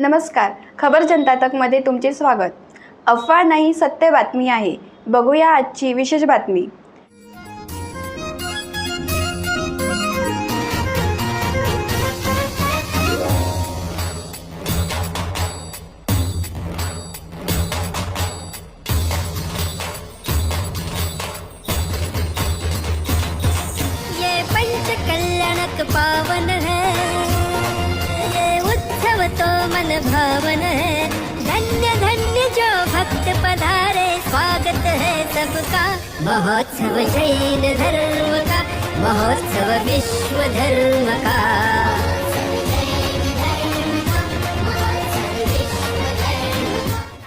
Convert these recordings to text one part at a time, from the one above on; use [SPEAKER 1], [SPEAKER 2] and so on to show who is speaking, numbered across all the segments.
[SPEAKER 1] नमस्कार. खबर जनता तकमध्ये तुमचे स्वागत. अफवा नाही सत्य बातमी आहे. बघूया आजची विशेष बातमी.
[SPEAKER 2] पावन मन भावन है। धन्य धन्य जो भक्त पधारे स्वागत है सबका। महोत्सव जैन धर्म का महोत्सव विश्व धर्म का।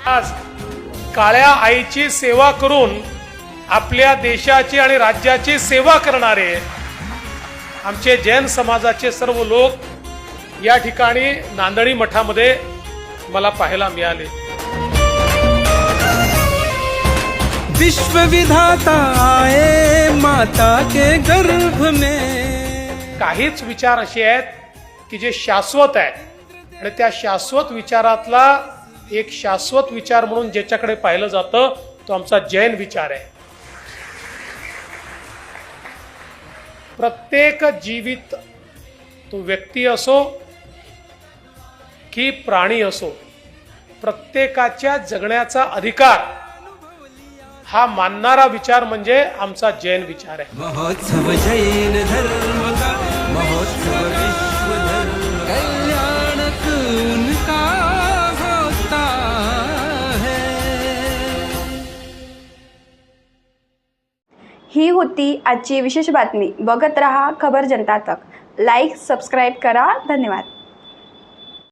[SPEAKER 3] आज काळ्या आईची सेवा करून आपल्या देशाची आणि राज्याची सेवा करणारे आमचे जैन समाजाचे सर्व लोक या ठिकाणी नांदणी मठामध्ये मला पाहायला मिळाले.
[SPEAKER 4] विश्व विधाता आए माता के गर्भ में.
[SPEAKER 3] काहीच विचार असे आहेत की जे शाश्वत आहेत. आणि त्या शाश्वत विचारातला एक शाश्वत विचार म्हणून ज्याच्याकडे पाहिलं जातं तो आमचा जैन विचार आहे. प्रत्येक जीवित तो व्यक्ती असो की प्राणी असो प्रत्येकाच्या जगण्याचा अधिकार हा मानणारा विचार म्हणजे आमचा जैन विचार आहे.
[SPEAKER 4] महोत्सव जैन धर्म का महोत्सव विश्व धर्म कल्याणक उनका होता है?
[SPEAKER 1] ही होती आजची विशेष बातमी. बघत रहा खबर जनता तक लाईक सबस्क्राईब करा. धन्यवाद.